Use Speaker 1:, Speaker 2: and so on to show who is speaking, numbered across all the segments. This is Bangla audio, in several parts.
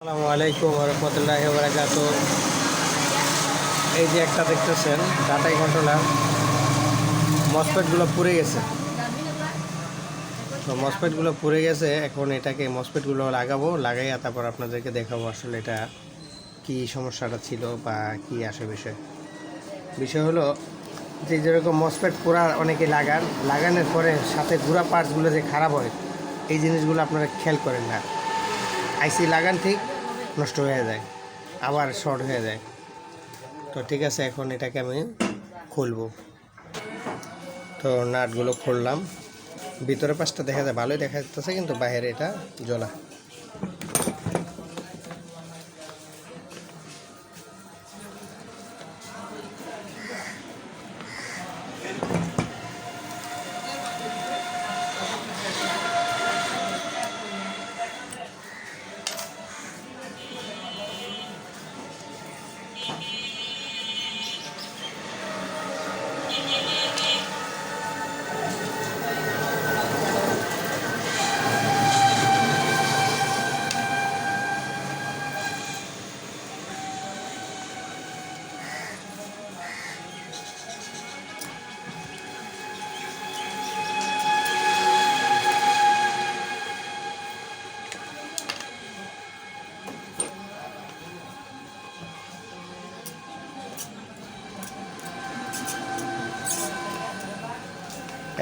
Speaker 1: আসসালামু আলাইকুম রহমতুল্লাহ বারাকাত। এই যে একটা দেখতেছেন ডাটাই কন্ট্রোলার মসপেটগুলো পুড়ে গেছে। তো মসপেটগুলো পুড়ে গেছে, এখন এটাকে মসপেটগুলো লাগাবো, লাগাইয়া তারপর আপনাদেরকে দেখাবো আসলে এটা কি সমস্যাটা ছিল বা কি আসে বিষয়। বিষয় হলো যে যেরকম মসপেট পোড়া অনেকে লাগান, লাগানোর পরে সাথে গুঁড়া পার্টসগুলো যে খারাপ হয়, এই জিনিসগুলো আপনারা খেয়াল করেন না। আইসি লাগান ঠিক নষ্ট হয়ে যায়, আবার শর্ট হয়ে যায়। তো ঠিক আছে, এখন এটাকে আমি খুলবো। তো নাটগুলো খুললাম। ভিতরে পাশটা দেখা যায়, ভালোই দেখা যাচ্ছে, কিন্তু বাইরে এটা জ্বলা।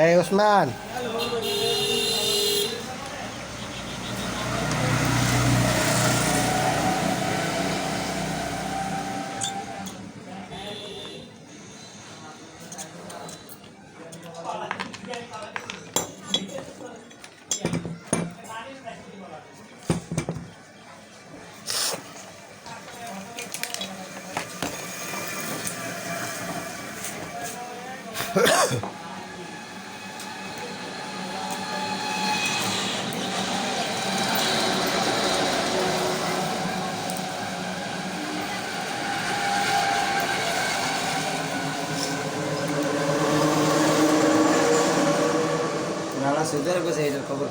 Speaker 1: এই ওসমান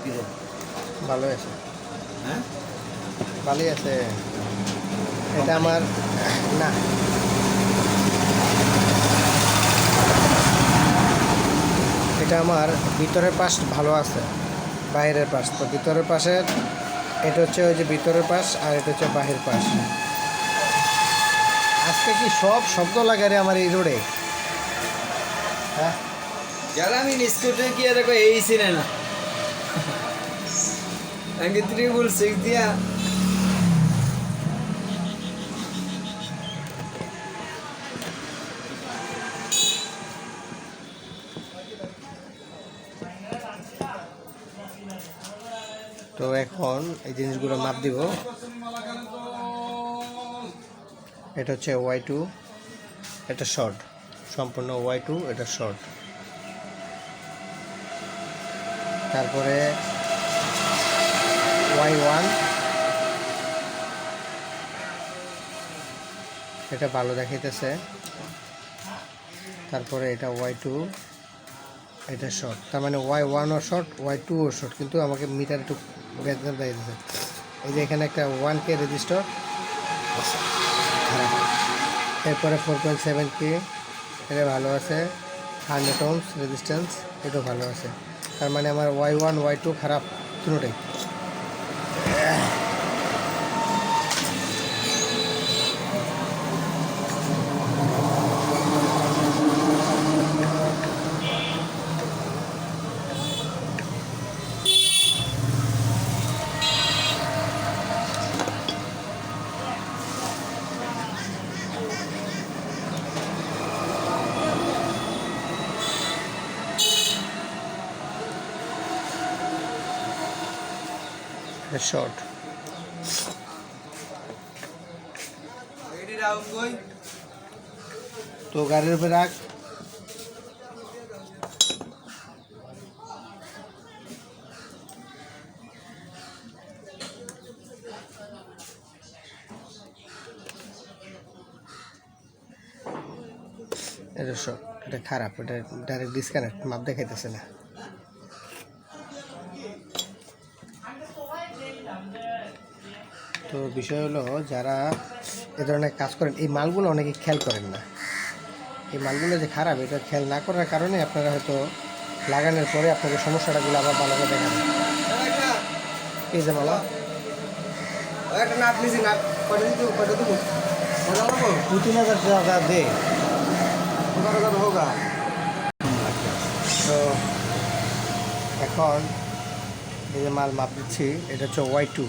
Speaker 2: কি
Speaker 1: ভালোই আছে।
Speaker 2: হ্যাঁ?
Speaker 1: ভালোই আছে। এটা আমার না। এটা আমার ভিতরের পাশ ভালো আছে বাইরের পাশ। তো ভিতরের পাশের এটা হচ্ছে ওই যে ভিতরের পাশ আর এটা হচ্ছে বাহির পাশ। আজকে কি সব শব্দ লাগে রে আমার এই রোডে? হ্যাঁ?
Speaker 2: যারা আমি স্কুটে কি দেখো এই সিনে না। আগে ত্রিপুল সিক্স দিয়া
Speaker 1: তো এখন এই জিনিসগুলো মাপ দিব। এটা হচ্ছে ওয়াই টু এটা শর্ট সম্পূর্ণ ওয়াই টু এটা শর্ট তারপরে ওয়াই ওয়ান এটা ভালো দেখাইতেছে। তারপরে এটা ওয়াই টু এটা শর্ট তার মানে ওয়াই ওয়ানও শর্ট ওয়াই টুও শর্ট কিন্তু আমাকে মিটার একটু বেদনা দিয়েছে এই যে এখানে একটা ওয়ান কে রেজিস্টার এরপরে ফোর পয়েন্ট সেভেন কে এটা ভালো আছে। হান্ড্রেড ওমস রেজিস্ট্যান্স এটাও ভালো আছে। তার মানে আমার ওয়াই ওয়ান ওয়াই টু খারাপ, দুটোটাই।
Speaker 2: কই
Speaker 1: তো গাড়ির উপরে রাখ। এটা শর্ট এটা খারাপ, এটা ডাইরেক্ট ডিসকানেক্ট মাপ দেখাইতেছে না। তো বিষয় হলো যারা এ ধরনের কাজ করেন এই মালগুলো অনেকে খেয়াল করেন না। এই মালগুলো যে খারাপ এটা খেয়াল না করার কারণে আপনারা হয়তো লাগানোর পরে আপনাদের সমস্যাটাগুলো আবার ভালো করে দেখা এই যে মালা। দু তিন হাজার টাকা দে। তো এখন এই যে মাল মাপ দিচ্ছি এটা হচ্ছে ওয়াই টু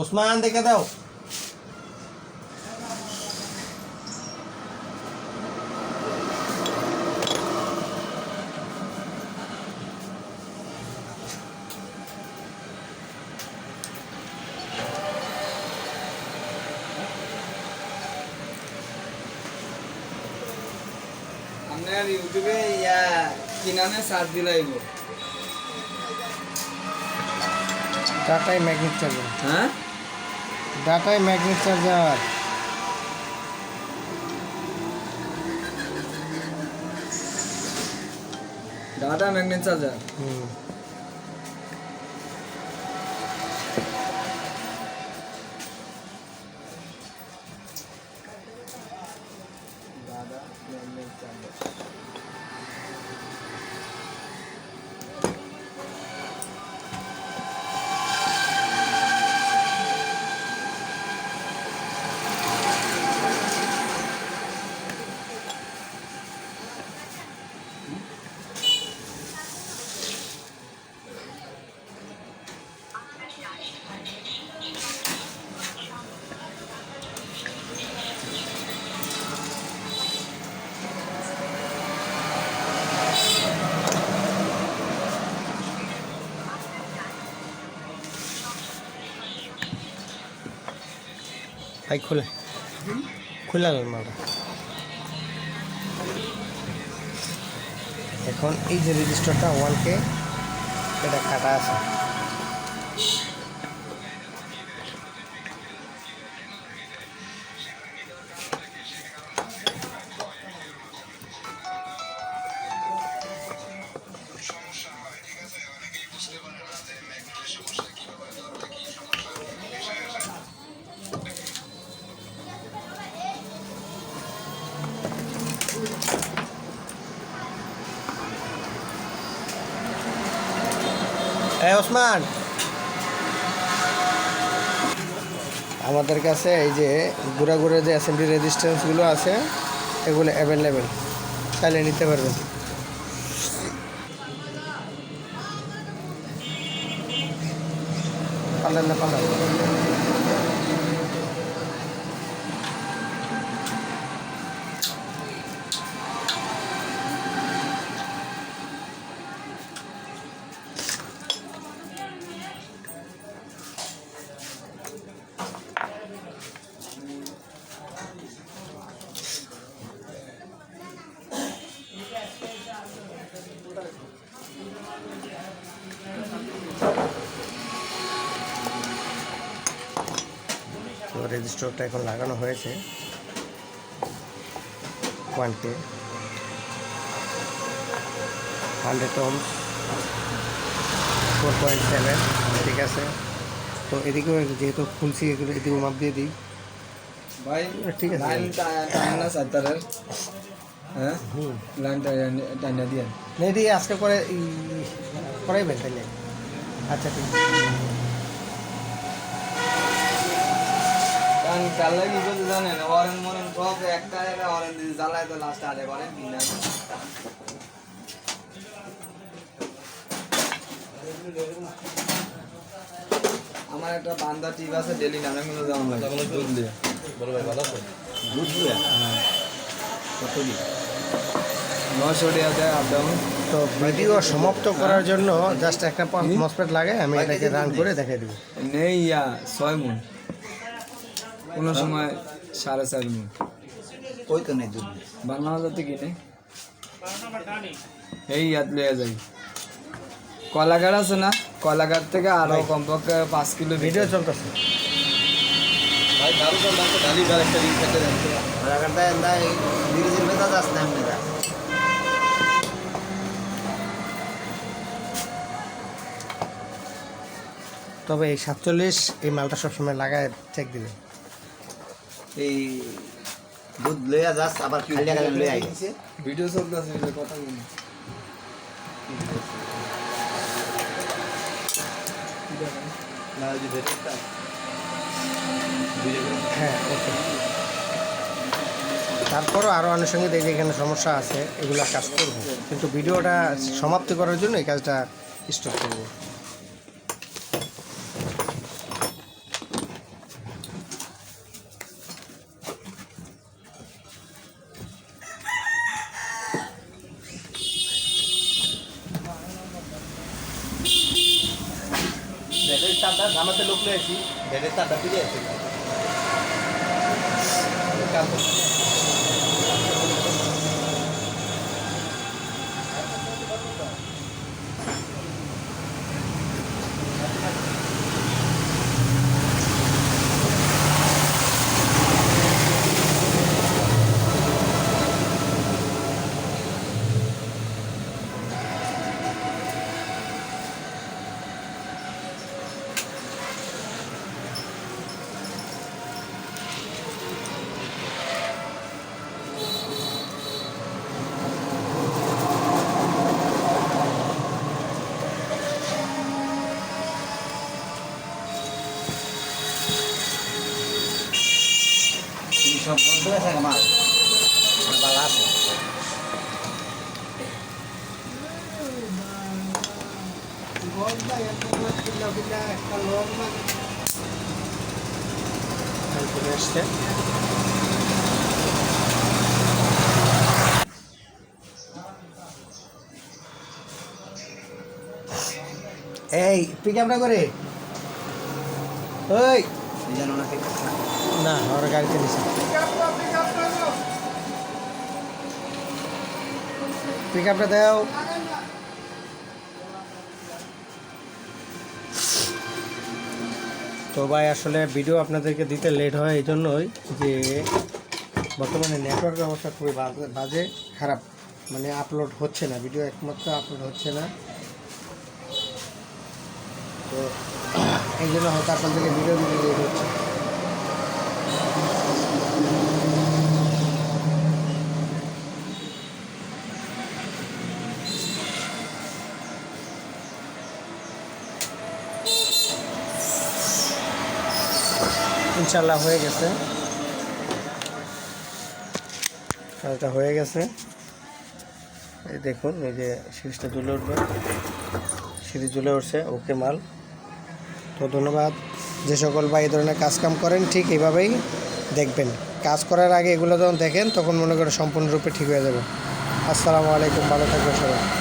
Speaker 1: ওসমান দেখে দাও
Speaker 2: আপনার ইউটিউবে ইয়া কি নামে সার্চ দিলাইব
Speaker 1: ডাটাই ম্যাগনেট চার্জার
Speaker 2: হ্যাঁ
Speaker 1: ডাটাই magnet charger.
Speaker 2: Data magnet charger?
Speaker 1: হুম। ভাই খুলে। খুলে এখন এই যে রেজিস্টারটা ওয়ালকে এটা কাটা আছে। এই ওসমান। আমাদের কাছে এই যে ঘুরা ঘুরে যে অ্যাসেম্বলি রেজিস্ট্যান্সগুলো আছে, এগুলো অ্যাভেলেবেল চাইলে নিতে পারবেন। পারলেন না পারলেন তো রেজিস্টারটা এখন লাগানো হয়েছে। One K hundred ohms four point seven ঠিক আছে। তো এদিকেও যেহেতু খুলছি এগুলো এদিকে মাপ দিয়ে দিই।
Speaker 2: ভাই
Speaker 1: ঠিক আছে।
Speaker 2: হ্যাঁ? দিয়ে।
Speaker 1: আজকে করে ই- করাইবেন তাইলে আচ্ছা ঠিক আছে।
Speaker 2: কারণ কালে জানেন অরেন মরেন সব একটা অরেন দিয়ে জ্বালায় তো লাস্টে আরে করে বিনা আমার একটা বান্দা টিপ আছে ডেলি নানা কোনো দাম হয় দুধ দিয়ে।
Speaker 3: দুধ দিয়ে? কত দিন
Speaker 2: নশো টাকা আপ ডাউন
Speaker 1: তো ভিডিও সমাপ্ত করার জন্য জাস্ট একটা মসপেট লাগে আমি এটাকে রান করে দেখাই দেবো।
Speaker 2: নেই ইয়া ছয় মন। কোনো সময় সাড়ে চার মন।
Speaker 3: ওই তো নেই
Speaker 2: বাংলা কিনে এই ইয়াত লইয়া যাই। কলাঘাট আছে না? কলাঘাট থেকে আরও কমপক্ষে পাঁচ কিলো
Speaker 1: ভিডিও চলতেছে।
Speaker 3: ভাই দারু তো ডালি ডাল একটা রিং খেতে যাচ্ছে রাগারটা এন্দা এই ব্রিজের ভেতর যাচ্ছে না
Speaker 1: তবে এই সাতচল্লিশ এই মালটা সবসময় লাগায় চেক দিবে।
Speaker 3: এই দুধ লইয়া যাস আবার খালি টাকা লইয়া আই
Speaker 2: ভিডিও কথা বলি।
Speaker 3: না যে ভেতরটা।
Speaker 1: হ্যাঁ ওকে। তারপরও আরও আনুষঙ্গিক এই যে এখানে সমস্যা আছে এগুলো কাজ করব। কিন্তু ভিডিওটা সমাপ্তি করার জন্য এই কাজটা স্টপ করব।
Speaker 3: জামাতে লোক লইছি ব্যাটারির তারটা ফিরে সব বন্ধ থাকে মাল ভালো আছে
Speaker 1: চলে এই পিক আপটা করে ওই
Speaker 3: জানো না আছে
Speaker 1: না, ওর গাড়িতে নিছে। পিক আপটা দাও। তো ভাই, আসলে ভিডিও আপনাদেরকে দিতে লেট হয় এই জন্যই যে বর্তমানে নেটওয়ার্ক অবস্থা খুবই বাজে খারাপ। মানে আপলোড হচ্ছে না ভিডিও একমাত্র আপলোড হচ্ছে না। তো এই জন্য হয়তো আপনাদেরকে ভিডিও দিতে লেট হচ্ছে। ইনশাল্লাহ হয়ে গেছে। কাজটা হয়ে গেছে। এই দেখুন, এই যে সিরিজটা জ্বলে উঠবে। সিরিজ জ্বলে উঠছে, ওকে মাল। তো ধন্যবাদ। যে সকল ভাই এই ধরনের কাজকাম করেন, ঠিক এইভাবেই দেখবেন। কাজ করার আগে এগুলো যখন দেখেন, তখন মনে করে সম্পূর্ণরূপে ঠিক হয়ে যাবে। আসসালামু আলাইকুম, ভালো থাকবেন সবাই।